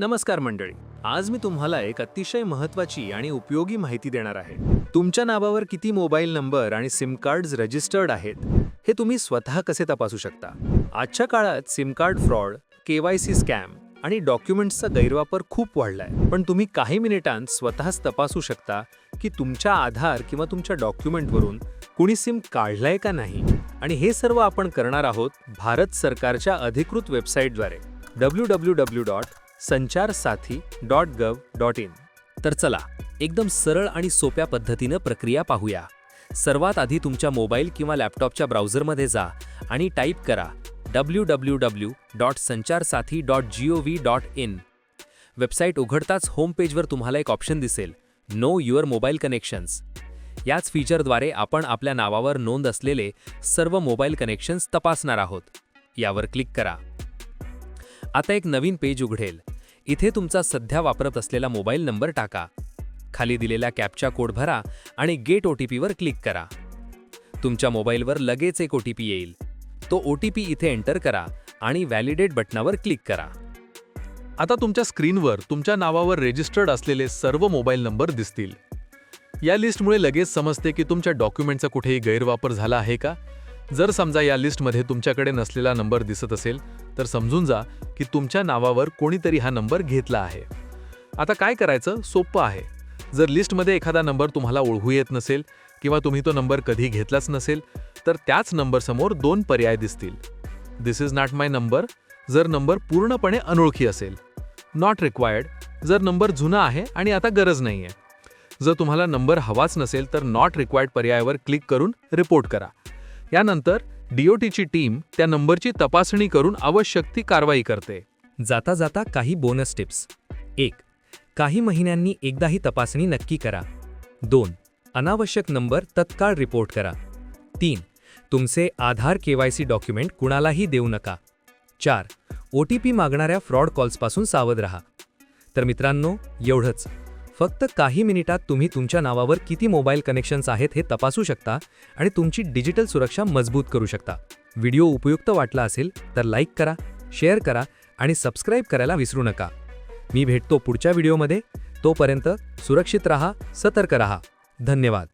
नमस्कार मंडळी. आज मी तुम्हाला एक अतिशय महत्त्वाची आणि उपयोगी माहिती देणार आहे. तुमच्या नावावर किती मोबाईल नंबर आणि सिम कार्ड्स रजिस्टर्ड आहेत हे तुम्ही स्वतः कसे तपासू शकता? आजच्या काळात SIM card fraud KYC scam आणि डॉक्युमेंट्सचा गैरवापर खूप वाढलाय. पण तुम्ही काही मिनिटांत स्वतःच तपासू शकता की तुमच्या आधार किंवा तुमच्या डॉक्युमेंटवरून कुणी सिम काढलाय का नाही? आणि हे सर्व आपण करणार आहोत भारत सरकारच्या अधिकृत वेबसाईटद्वारे. W W W dot Sanchar Saathi dot gov dot in. तर चला एकदम सरळ आणि सोप्या पद्धतीनं प्रक्रिया पाहूया. सर्वात आधी तुमच्या मोबाईल किंवा लॅपटॉपच्या ब्राउझरमध्ये जा आणि टाईप करा W W W dot Sanchar Saathi dot G O V dot in. Website उघडताच home पेजवर तुम्हाला एक ऑप्शन दिसेल नो युअर मोबाईल कनेक्शन्स. याच फीचरद्वारे आपण आपल्या नावावर नोंद असलेले सर्व मोबाईल कनेक्शन्स तपासणार आहोत. यावर क्लिक करा. आता एक नवीन पेज उघडेल. इथे तुमचा सध्या वापरत असलेला मोबाईल नंबर टाका. खाली दिलेल्या कॅपचा कोड भरा आणि गेट ओ टी पीवर क्लिक करा. तुमच्या मोबाईलवर लगेच एक ओ टी पी येईल. तो ओ टी पी इथे एंटर करा आणि व्हॅलिडेट बटनावर क्लिक करा. आता तुमच्या स्क्रीनवर तुमच्या नावावर रेजिस्टर्ड असलेले सर्व मोबाईल नंबर दिसतील. या लिस्टमुळे लगेच समजते की तुमच्या डॉक्युमेंटचा कुठेही गैरवापर झाला आहे का? जर समजा या लिस्टमध्ये तुमच्याकडे नसलेला नंबर दिसत असेल तर समजून जा की तुमच्या नावावर कोणीतरी हा नंबर घेतला आहे. आता काय करायचं? सोपं आहे. जर लिस्टमध्ये एखादा नंबर तुम्हाला ओळखू येत नसेल किंवा तुम्ही तो नंबर कधी घेतलाच नसेल तर त्याच नंबरसमोर दोन पर्याय दिसतील. This is not my number जर नंबर पूर्णपणे अनोळखी असेल. नॉट रिक्वायर्ड जर नंबर जुना आहे आणि आता गरज नाही आहे जर तुम्हाला नंबर हवाच नसेल तर नॉट रिक्वायर्ड पर्यायावर क्लिक करून रिपोर्ट करा. यानंतर डीओटीची टीम त्या नंबरची तपासणी करून आवश्यक ती कारवाई करते. जाता जाता काही बोनस टिप्स. एक काही महिन्यांनी एकदा ही तपासणी नक्की करा. दोन अनावश्यक नंबर तत्काळ रिपोर्ट करा. तीन तुमचे आधार केवायसी डॉक्युमेंट कुणालाही देऊ नका. चार ओ टी पी मागणाऱ्या फ्रॉड कॉल्सपासून सावध रहा. तर मित्रांनो एवढंच. फक्त काही मिनिटात तुम्ही तुमच्या नावावर किती मोबाईल कनेक्शन्स आहेत हे तपासू शकता आणि तुमची डिजिटल सुरक्षा मजबूत करू शकता. व्हिडिओ उपयुक्त वाटला असेल तर लाईक करा शेअर करा आणि सबस्क्राईब करायला विसरू नका. मी भेटतो पुढच्या व्हिडिओमध्ये. तोपर्यंत सुरक्षित रहा सतर्क रहा. धन्यवाद.